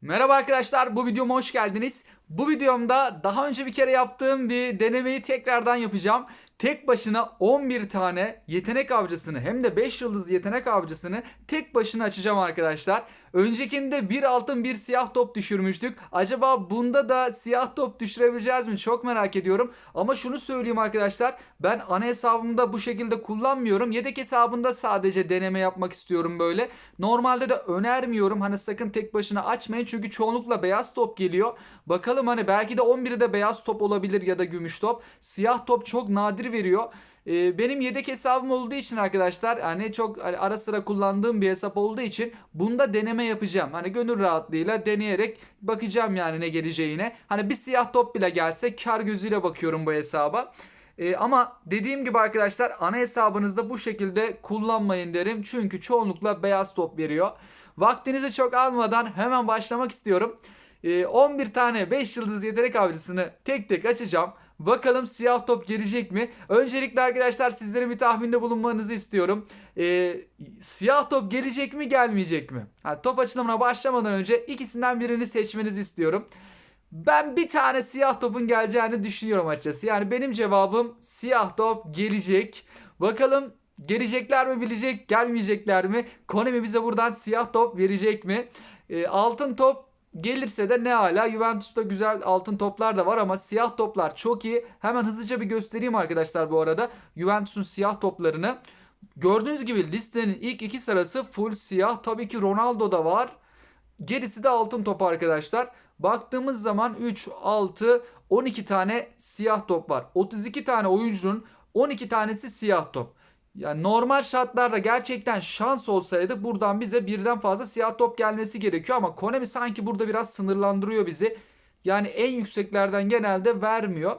Merhaba arkadaşlar, bu videoma hoş geldiniz. Bu videomda daha önce bir kere yaptığım bir denemeyi tekrardan yapacağım. Tek başına 11 tane yetenek avcısını hem de 5 yıldız yetenek avcısını tek başına açacağım arkadaşlar. Öncekinde bir altın bir siyah top düşürmüştük. Acaba bunda da siyah top düşürebileceğiz mi? Çok merak ediyorum. Ama şunu söyleyeyim arkadaşlar. Ben ana hesabımda bu şekilde kullanmıyorum. Yedek hesabında sadece deneme yapmak istiyorum böyle. Normalde de önermiyorum. Hani sakın tek başına açmayın. Çünkü çoğunlukla beyaz top geliyor. Bakalım hani belki de 11'i de beyaz top olabilir ya da gümüş top. Siyah top çok nadir veriyor. Ee, benim yedek hesabım olduğu için arkadaşlar hani çok ara sıra kullandığım bir hesap olduğu için bunda deneme yapacağım. Hani gönül rahatlığıyla deneyerek bakacağım yani ne geleceğine. Hani bir siyah top bile gelse kar gözüyle bakıyorum bu hesaba. Ee, ama dediğim gibi arkadaşlar ana hesabınızda bu şekilde kullanmayın derim. Çünkü çoğunlukla beyaz top veriyor. Vaktinizi çok almadan hemen başlamak istiyorum. Ee, 11 tane 5 yıldız yetenek avcısını tek tek açacağım. Bakalım siyah top gelecek mi? Öncelikle arkadaşlar sizlerin bir tahminde bulunmanızı istiyorum. Ee, siyah top gelecek mi gelmeyecek mi? Ha, top açılımına başlamadan önce ikisinden birini seçmenizi istiyorum. Ben bir tane siyah topun geleceğini düşünüyorum açıkçası. Yani benim cevabım siyah top gelecek. Bakalım gelecekler mi bilecek, gelmeyecekler mi? Konemi bize buradan siyah top verecek mi? Ee, altın top Gelirse de ne hala Juventus'ta güzel altın toplar da var ama siyah toplar çok iyi. Hemen hızlıca bir göstereyim arkadaşlar bu arada. Juventus'un siyah toplarını. Gördüğünüz gibi listenin ilk iki sırası full siyah. Tabii ki Ronaldo da var. Gerisi de altın top arkadaşlar. Baktığımız zaman 3, 6, 12 tane siyah top var. 32 tane oyuncunun 12 tanesi siyah top. Yani normal şartlarda gerçekten şans olsaydı buradan bize birden fazla siyah top gelmesi gerekiyor ama Konami sanki burada biraz sınırlandırıyor bizi. Yani en yükseklerden genelde vermiyor.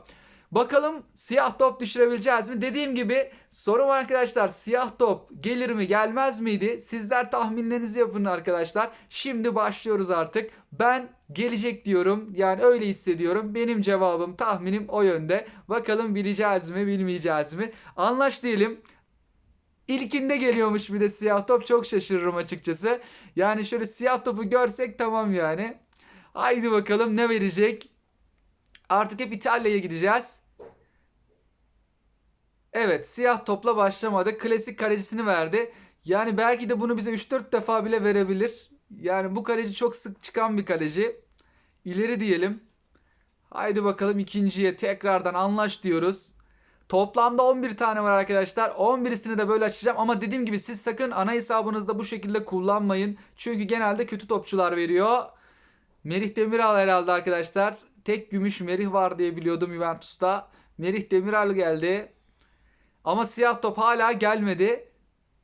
Bakalım siyah top düşürebileceğiz mi? Dediğim gibi sorum arkadaşlar siyah top gelir mi gelmez miydi? Sizler tahminlerinizi yapın arkadaşlar. Şimdi başlıyoruz artık. Ben gelecek diyorum. Yani öyle hissediyorum. Benim cevabım tahminim o yönde. Bakalım bileceğiz mi bilmeyeceğiz mi? Anlaş diyelim. İlkinde geliyormuş bir de siyah top. Çok şaşırırım açıkçası. Yani şöyle siyah topu görsek tamam yani. Haydi bakalım ne verecek? Artık hep İtalya'ya gideceğiz. Evet siyah topla başlamadı. Klasik kalecisini verdi. Yani belki de bunu bize 3-4 defa bile verebilir. Yani bu kaleci çok sık çıkan bir kaleci. İleri diyelim. Haydi bakalım ikinciye tekrardan anlaş diyoruz. Toplamda 11 tane var arkadaşlar. 11'isini de böyle açacağım ama dediğim gibi siz sakın ana hesabınızda bu şekilde kullanmayın. Çünkü genelde kötü topçular veriyor. Merih Demiral herhalde arkadaşlar. Tek gümüş Merih var diye biliyordum Juventus'ta. Merih Demiral geldi. Ama siyah top hala gelmedi.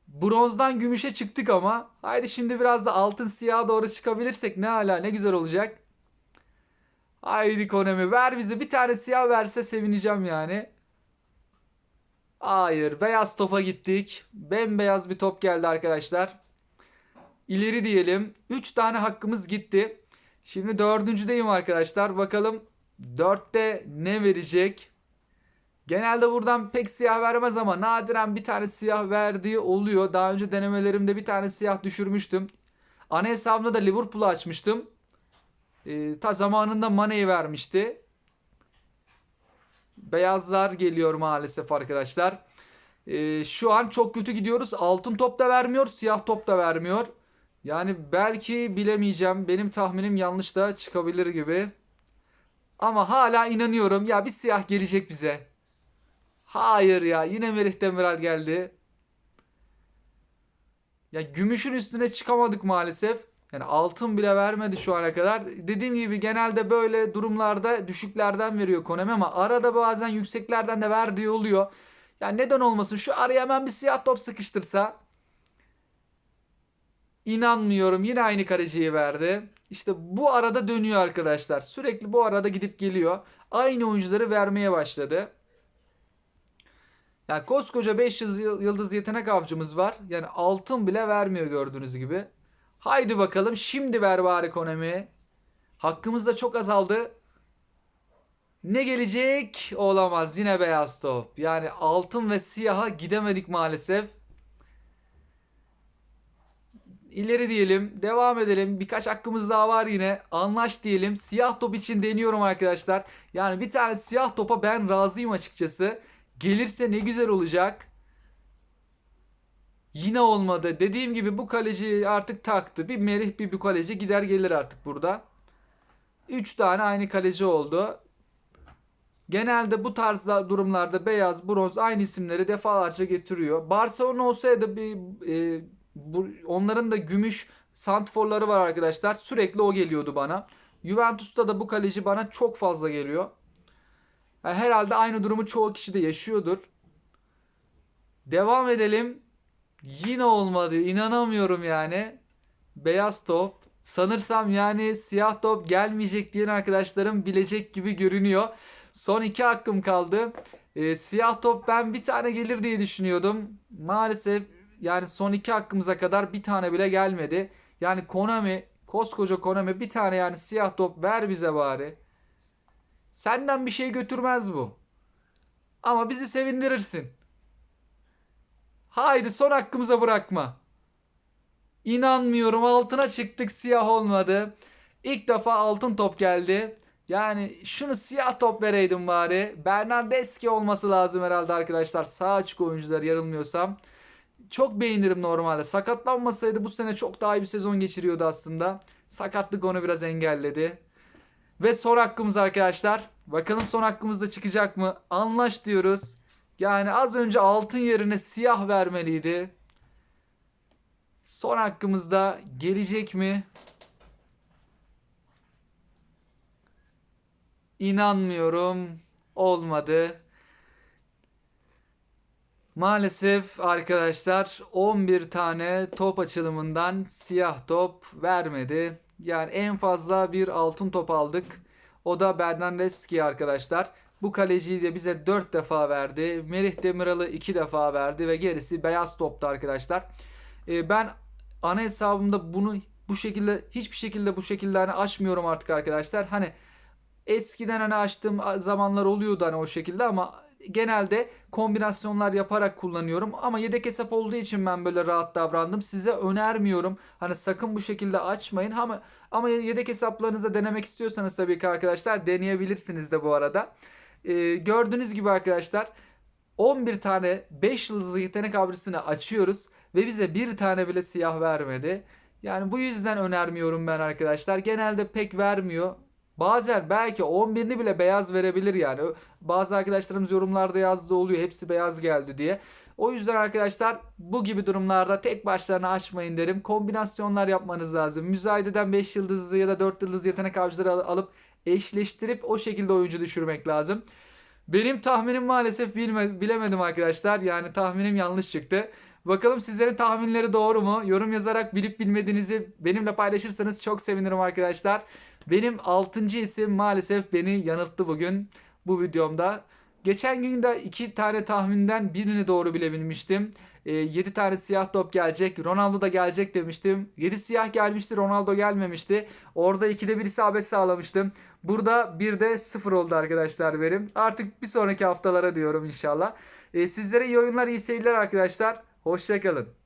Bronzdan gümüşe çıktık ama. Haydi şimdi biraz da altın siyaha doğru çıkabilirsek ne hala ne güzel olacak. Haydi Konemi ver bize bir tane siyah verse sevineceğim yani. Hayır. Beyaz topa gittik. Bembeyaz bir top geldi arkadaşlar. İleri diyelim. 3 tane hakkımız gitti. Şimdi dördüncüdeyim arkadaşlar. Bakalım 4'te ne verecek? Genelde buradan pek siyah vermez ama nadiren bir tane siyah verdiği oluyor. Daha önce denemelerimde bir tane siyah düşürmüştüm. Ana hesabımda da Liverpool'u açmıştım. Ee, ta zamanında Mane'yi vermişti. Beyazlar geliyor maalesef arkadaşlar. Ee, şu an çok kötü gidiyoruz. Altın top da vermiyor, siyah top da vermiyor. Yani belki bilemeyeceğim. Benim tahminim yanlış da çıkabilir gibi. Ama hala inanıyorum. Ya bir siyah gelecek bize. Hayır ya. Yine Merih Demiral geldi. Ya gümüşün üstüne çıkamadık maalesef. Yani altın bile vermedi şu ana kadar. Dediğim gibi genelde böyle durumlarda düşüklerden veriyor Konami ama arada bazen yükseklerden de verdiği oluyor. Yani neden olmasın şu araya hemen bir siyah top sıkıştırsa. İnanmıyorum yine aynı kaleciyi verdi. İşte bu arada dönüyor arkadaşlar. Sürekli bu arada gidip geliyor. Aynı oyuncuları vermeye başladı. Yani koskoca 5 yıldız yetenek avcımız var. Yani altın bile vermiyor gördüğünüz gibi. Haydi bakalım şimdi ver bari Konami. Hakkımız da çok azaldı. Ne gelecek? Olamaz. Yine beyaz top. Yani altın ve siyaha gidemedik maalesef. ileri diyelim. Devam edelim. Birkaç hakkımız daha var yine. Anlaş diyelim. Siyah top için deniyorum arkadaşlar. Yani bir tane siyah topa ben razıyım açıkçası. Gelirse ne güzel olacak. Yine olmadı. Dediğim gibi bu kaleci artık taktı. Bir Merih bir bu kaleci gider gelir artık burada. 3 tane aynı kaleci oldu. Genelde bu tarzda durumlarda beyaz, bronz aynı isimleri defalarca getiriyor. Barcelona olsaydı bir e, bu, onların da gümüş santforları var arkadaşlar. Sürekli o geliyordu bana. Juventus'ta da bu kaleci bana çok fazla geliyor. Yani herhalde aynı durumu çoğu kişi de yaşıyordur. Devam edelim. Yine olmadı. İnanamıyorum yani. Beyaz top. Sanırsam yani siyah top gelmeyecek diyen arkadaşlarım bilecek gibi görünüyor. Son iki hakkım kaldı. Ee, siyah top ben bir tane gelir diye düşünüyordum. Maalesef yani son iki hakkımıza kadar bir tane bile gelmedi. Yani Konami, koskoca Konami bir tane yani siyah top ver bize bari. Senden bir şey götürmez bu. Ama bizi sevindirirsin. Haydi son hakkımıza bırakma. İnanmıyorum altına çıktık siyah olmadı. İlk defa altın top geldi. Yani şunu siyah top vereydim bari. Bernardeski olması lazım herhalde arkadaşlar. Sağ açık oyuncular yanılmıyorsam. Çok beğenirim normalde. Sakatlanmasaydı bu sene çok daha iyi bir sezon geçiriyordu aslında. Sakatlık onu biraz engelledi. Ve son hakkımız arkadaşlar. Bakalım son hakkımızda çıkacak mı? Anlaş diyoruz. Yani az önce altın yerine siyah vermeliydi. Son hakkımızda gelecek mi? İnanmıyorum. Olmadı. Maalesef arkadaşlar 11 tane top açılımından siyah top vermedi. Yani en fazla bir altın top aldık. O da Bernardeski arkadaşlar. Bu kaleciyi de bize 4 defa verdi. Merih Demiral'ı 2 defa verdi ve gerisi beyaz toptu arkadaşlar. Ee, ben ana hesabımda bunu bu şekilde hiçbir şekilde bu şekilde hani açmıyorum artık arkadaşlar. Hani eskiden hani açtığım zamanlar oluyordu hani o şekilde ama genelde kombinasyonlar yaparak kullanıyorum. Ama yedek hesap olduğu için ben böyle rahat davrandım. Size önermiyorum. Hani sakın bu şekilde açmayın. Ama ama yedek hesaplarınızda denemek istiyorsanız tabii ki arkadaşlar deneyebilirsiniz de bu arada. Ee, gördüğünüz gibi arkadaşlar 11 tane 5 yıldızlı yetenek avcısını açıyoruz ve bize bir tane bile siyah vermedi. Yani bu yüzden önermiyorum ben arkadaşlar. Genelde pek vermiyor. Bazen belki 11'ini bile beyaz verebilir yani. Bazı arkadaşlarımız yorumlarda yazdığı oluyor hepsi beyaz geldi diye. O yüzden arkadaşlar bu gibi durumlarda tek başlarına açmayın derim. Kombinasyonlar yapmanız lazım. Müzayededen 5 yıldızlı ya da 4 yıldızlı yetenek avcıları al- alıp eşleştirip o şekilde oyuncu düşürmek lazım. Benim tahminim maalesef bilme, bilemedim arkadaşlar. Yani tahminim yanlış çıktı. Bakalım sizlerin tahminleri doğru mu? Yorum yazarak bilip bilmediğinizi benimle paylaşırsanız çok sevinirim arkadaşlar. Benim 6. isim maalesef beni yanılttı bugün bu videomda. Geçen gün de 2 tane tahminden birini doğru bilebilmiştim. 7 tane siyah top gelecek. Ronaldo da gelecek demiştim. 7 siyah gelmişti. Ronaldo gelmemişti. Orada 2'de bir isabet sağlamıştım. Burada 1'de 0 oldu arkadaşlar benim. Artık bir sonraki haftalara diyorum inşallah. E, sizlere iyi oyunlar, iyi seyirler arkadaşlar. Hoşçakalın.